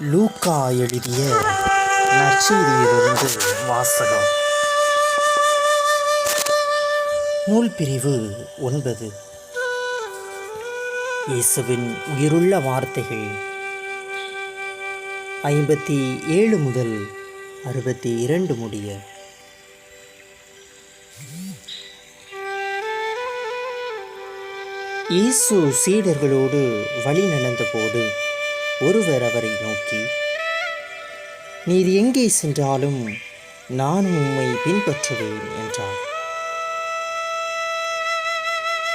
லூக்கா எழுதிய நற்செய்தியிலிருந்து வாசகம். நூல் பிரிவு ஒன்பது. இயேசுவின் உயிருள்ள வார்த்தைகள். ஐம்பத்தி ஏழு முதல் அறுபத்தி இரண்டு முடிய. இயேசு சீடர்களோடு வழி நடந்தபோது ஒருவர் அவரை நோக்கி நீர் எங்கே சென்றாலும் நானும் உம்மை பின்பற்றுவேன் என்றார்.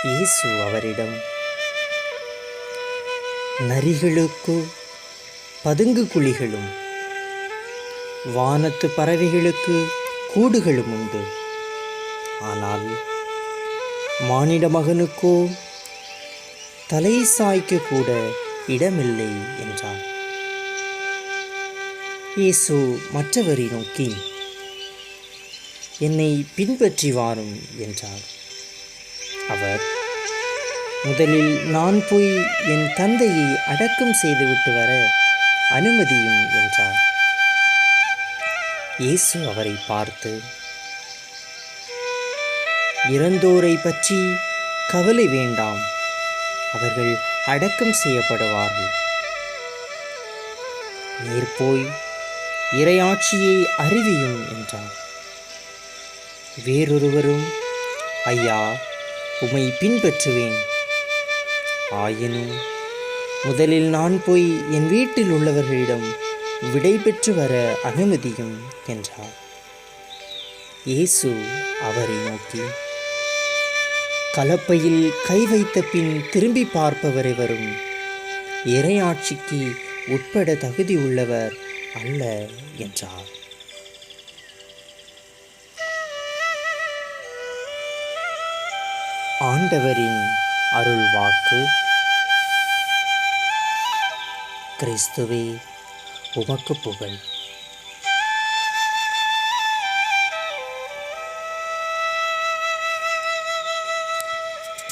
இயேசு அவரிடம் நரிகளுக்கு பதுங்கு குழிகளும் வானத்து பறவைகளுக்கு கூடுகளும் உண்டு. ஆனால் மானிட மகனுக்கோ தலை சாய்க்க கூட இடமில்லை என்றார். இயேசு மற்றவரை நோக்கி என்னை பின்பற்றி வாரும் என்றார். அவர் முதலில் நான் போய் என் தந்தையை அடக்கம் செய்துவிட்டு வர அனுமதியும் என்றார். இயேசு அவரை பார்த்து இறந்தோரை பற்றி கவலை வேண்டாம். அவர்கள் அடக்கம் செய்யப்படுவார்கள். நீர் போய் இறையாட்சியை அறிவியும் என்றார். வேறொருவரும் ஐயா உமை பின்பற்றுவேன். ஆயினும் முதலில் நான் போய் என் வீட்டில் உள்ளவர்களிடம் விடை பெற்று வர அனுமதியும் என்றார். இயேசு அவரை நோக்கி கலப்பையில் கை வைத்த பின் திரும்பி பார்ப்பவரை வரும் இறையாட்சிக்கு உட்பட தகுதி உள்ளவர் அல்ல என்றார். ஆண்டவரின் அருள் வாக்கு கிறிஸ்துவே உமக்கு புகழ்.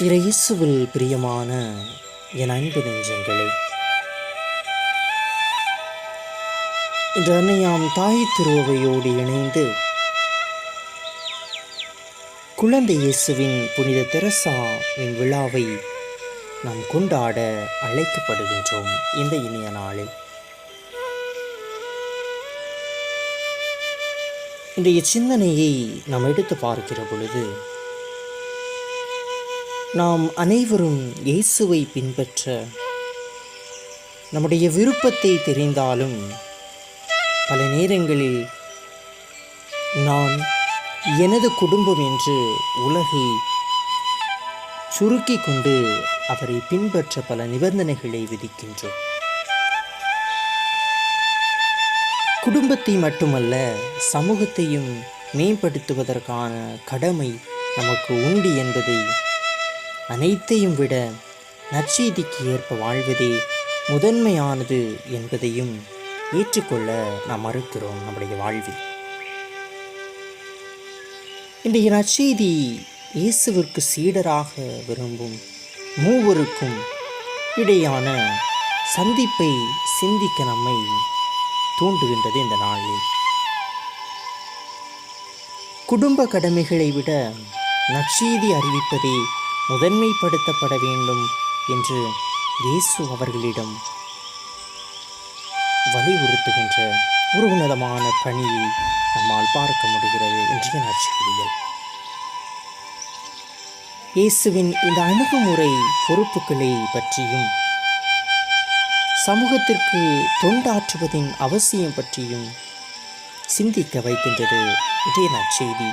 இயேசுவில் பிரியமான என் அன்பு நெஞ்சங்களே. இன்று அன்னையாம் தாய் திருவையோடு இணைந்து குழந்தை இயேசுவின் புனித தெரசாவின் விழாவை நாம் கொண்டாட அழைக்கப்படுகின்றோம் இந்த இனிய நாளில். இன்றைய சிந்தனையை நாம் எடுத்து பார்க்கிற பொழுது நாம் அனைவரும் இயேசுவை பின்பற்ற நம்முடைய விருப்பத்தை தெரிந்தாலும் பல நேரங்களில் நான் எனது குடும்பம் என்று உலகை சுருக்கி கொண்டு அவரை பின்பற்ற பல நிபந்தனைகளை விதிக்கின்றோம். குடும்பத்தை மட்டுமல்ல சமூகத்தையும் மேம்படுத்துவதற்கான கடமை நமக்கு உண்டு என்பதை அனைத்தையும் விட நற்செய்திக்கு ஏற்ப வாழ்வதே முதன்மையானது என்பதையும் ஏற்றுக்கொள்ள நாம் மறுக்கிறோம் நம்முடைய வாழ்வில். இன்றைய நற்செய்தி இயேசுவிற்கு சீடராக விரும்பும் மூவருக்கும் இடையான சந்திப்பை சிந்திக்க நம்மை தூண்டுகின்றது இந்த நாளில். குடும்ப கடமைகளை விட நற்செய்தி அறிவிப்பதே முதன்மைப்படுத்தப்பட வேண்டும் என்று இயேசு அவர்களிடம் வலியுறுத்துகின்ற ஒரு உன்னதமான பணியை நம்மால் பார்க்க முடிகிறது இன்றைய நற்செய்தியில் இயேசுவின் இந்த அணுகுமுறை பொறுப்புகளை பற்றியும் சமூகத்திற்கு தொண்டாற்றுவதின் அவசியம் பற்றியும் சிந்திக்க வைக்கின்றது. இதே நற்செய்தி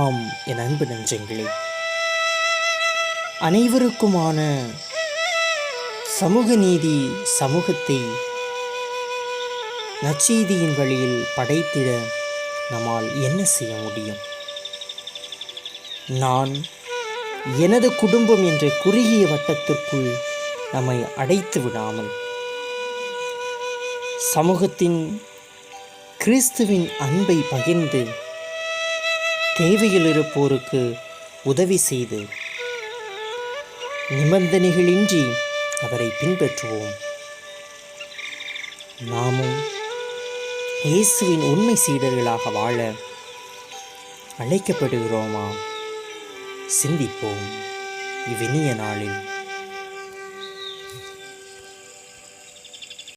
ஆம் என் அன்பு நெஞ்சங்களே. அனைவருக்குமான சமூக நீதி சமூகத்தை நச்செய்தியின் வழியில் படைத்திட நம்மால் என்ன செய்ய முடியும்? நான் எனது குடும்பம் என்ற குறுகிய வட்டத்திற்குள் நம்மை அடைத்து விடாமல் சமூகத்தின் கிறிஸ்துவின் அன்பை பகிர்ந்து தேவையில் இருப்போருக்கு உதவி செய்து நிபந்தனைகளின்றி அவரை பின்பற்றுவோம். நாமும் இயேசுவின் உண்மை சீடர்களாக வாழ அழைக்கப்படுகிறோமா சிந்திப்போம். இவ்வினிய நாளில்